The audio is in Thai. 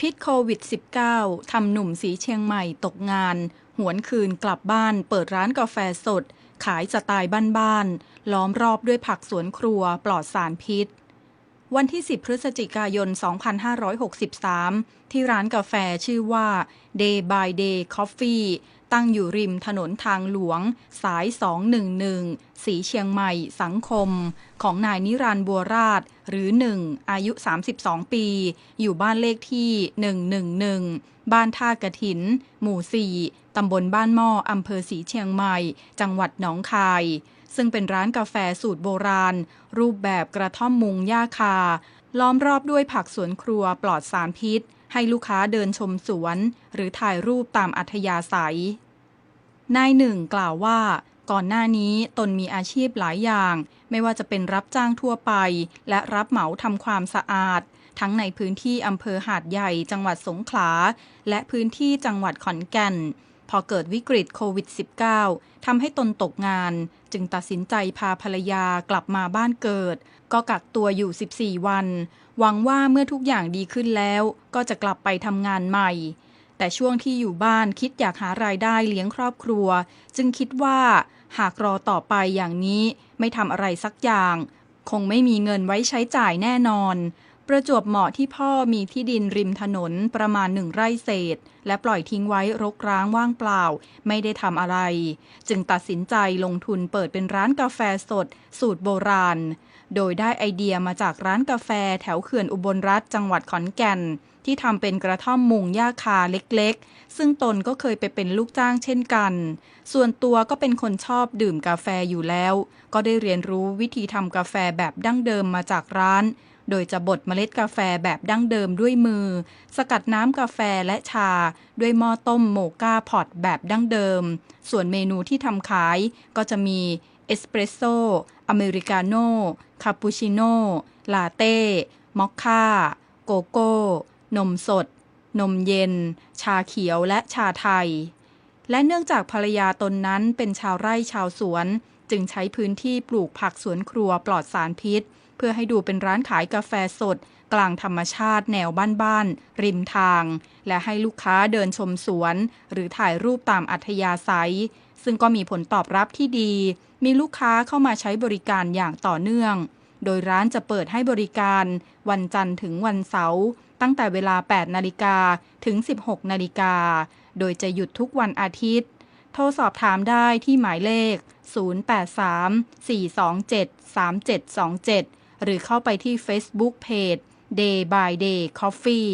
พิษโควิด -19 ทำหนุ่มสีเชียงใหม่ตกงาน หวนคืนกลับบ้านเปิดร้านกาแฟสด ขายสไตล์บ้านๆ ล้อมรอบด้วยผักสวนครัวปลอดสารพิษ วันที่ 10 พฤศจิกายน 2563 ที่ร้านกาแฟชื่อว่า Day by Day Coffee ตั้งอยู่ริมถนนทางหลวง สาย 211 สีเชียงใหม่ สังคม ของนายนิรันต์บัวราช หรือ 1 อายุ 32 ปี อยู่บ้านเลขที่ 111 บ้านท่ากระถิน หมู่ 4 ตำบลบ้านหม้ออำเภอสีเชียงใหม่ จังหวัดหนองคาย ซึ่งเป็นร้านกาแฟสูตรโบราณ รูปแบบกระท่อมมุงหญ้าคา ล้อมรอบด้วยผักสวนครัวปลอดสารพิษ ให้ลูกค้าเดินชมสวน หรือถ่ายรูปตามอัธยาศัย นายหนึ่งกล่าวว่า ก่อนหน้านี้ตนมีอาชีพหลายอย่าง ไม่ว่าจะเป็นรับจ้างทั่วไป และรับเหมาทำความสะอาด ทั้งในพื้นที่อำเภอหาดใหญ่จังหวัดสงขลา และพื้นที่จังหวัดขอนแก่น พอเกิดวิกฤตโควิด -19 ทำให้ตนตกงาน จึงตัดสินใจพาภรรยากลับมาบ้านเกิด ก็กักตัวอยู่ 14 วัน หวังว่าเมื่อทุกอย่างดีขึ้นแล้ว ก็จะกลับไปทำงานใหม่ แต่ช่วงที่อยู่บ้านคิดอยากหารายได้เลี้ยงครอบครัว จึงคิดว่า หากรอต่อไปอย่างนี้ ไม่ทำอะไรสักอย่าง คงไม่มีเงินไว้ใช้จ่ายแน่นอน ประจวบเหมาะที่พ่อมีที่ดินริมถนนประมาณหนึ่งไร่เศษ และปล่อยทิ้งไว้รกร้างว่างเปล่า ไม่ได้ทำอะไร จึงตัดสินใจลงทุนเปิดเป็นร้านกาแฟสด สูตรโบราณ โดยได้ไอเดียมาจากร้านกาแฟแถวเขื่อนอุบลรัฐจังหวัดขอนแก่น ที่ทำเป็นกระท่อมมุงหญ้าคาเล็กๆ ซึ่งตนก็เคยไปเป็นลูกจ้างเช่นกัน ส่วนตัวก็เป็นคนชอบดื่มกาแฟอยู่แล้ว ก็ได้เรียนรู้วิธีทำกาแฟแบบดั้งเดิมมาจากร้านโดยจะบดเมล็ดกาแฟแบบดั้งเดิมด้วยมือ สกัดน้ำกาแฟและชา ด้วยหม้อต้มโมกาพอตแบบดั้งเดิม ส่วนเมนูที่ทำขายก็จะมี เอสเปรสโซ่ อเมริกาโน่ คาปูชิโน่ ลาเต้ มอคค่า โกโก้ นมสด นมเย็น ชาเขียวและชาไทย และเนื่องจากภรรยาตนนั้นเป็นชาวไร่ชาวสวน จึงใช้พื้นที่ปลูกผักสวนครัวปลอดสารพิษ เพื่อให้ดูเป็นร้านขายกาแฟสด กลางธรรมชาติแนวบ้านๆริมทาง และให้ลูกค้าเดินชมสวน หรือถ่ายรูปตามอัธยาศัย ซึ่งก็มีผลตอบรับที่ดี มีลูกค้าเข้ามาใช้บริการอย่างต่อเนื่อง โดยร้านจะเปิดให้บริการ วันจันทร์ถึงวันเสาร์ตั้งแต่เวลา 8 นาฬิกาถึง 16 นาฬิกา โดยจะหยุดทุกวันอาทิตย์ โทรสอบถามได้ที่หมายเลข 083-427-3727 หรือเข้าไปที่ Facebook Page Day by Day Coffee